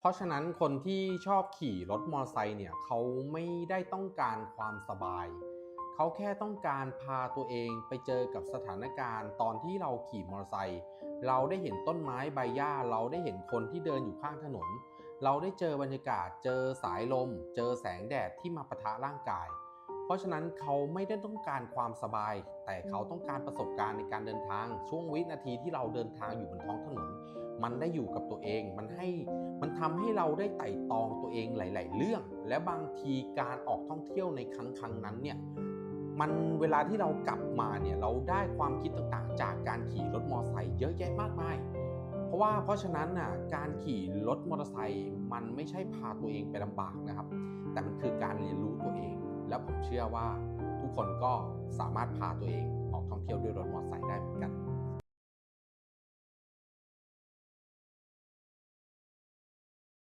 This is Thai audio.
เพราะฉะนั้นคนที่ชอบขี่รถมอเตอร์ไซค์เนี่ยเขาไม่ได้ต้องการความสบาย เขาแค่ต้องการพาตัวเองไปเจอกับสถานการณ์ตอนที่เราขี่มอเตอร์ไซค์เราได้เห็นต้นไม้ใบหญ้า เราได้เห็นคนที่เดินอยู่ข้างถนน เราได้เจอบรรยากาศ เจอสายลม เจอแสงแดดที่มาปะทะร่างกาย ราะฉะนั้นเขาไม่ได้ต้องการความสบาย แต่เขาต้องการประสบการณ์ในการเดินทาง ช่วงวินาทีที่เราเดินทางอยู่บนท้องถนน มันได้อยู่กับตัวเอง มันให้มันทำให้เราได้ไต่ตองตัวเองหลาย ๆ เรื่อง และบางทีการออกท่องเที่ยวในครั้งครั้งนั้นเนี่ยมันเวลาที่เรากลับมาเนี่ยเราได้ความคิดต่างๆ จากการขี่รถมอเตอร์ไซค์เยอะแยะมากมาย เพราะว่าเพราะฉะนั้นน่ะการขี่รถมอเตอร์ไซค์มันไม่ใช่พาตัวเองไปลำบากนะครับ แต่มันคือการเรียนรู้ตัวเอง แล้วผมเชื่อว่าทุกคนก็สามารถพาตัวเองออกท่องเที่ยวด้วยรถมอเตอร์ไซค์ได้เหมือนกัน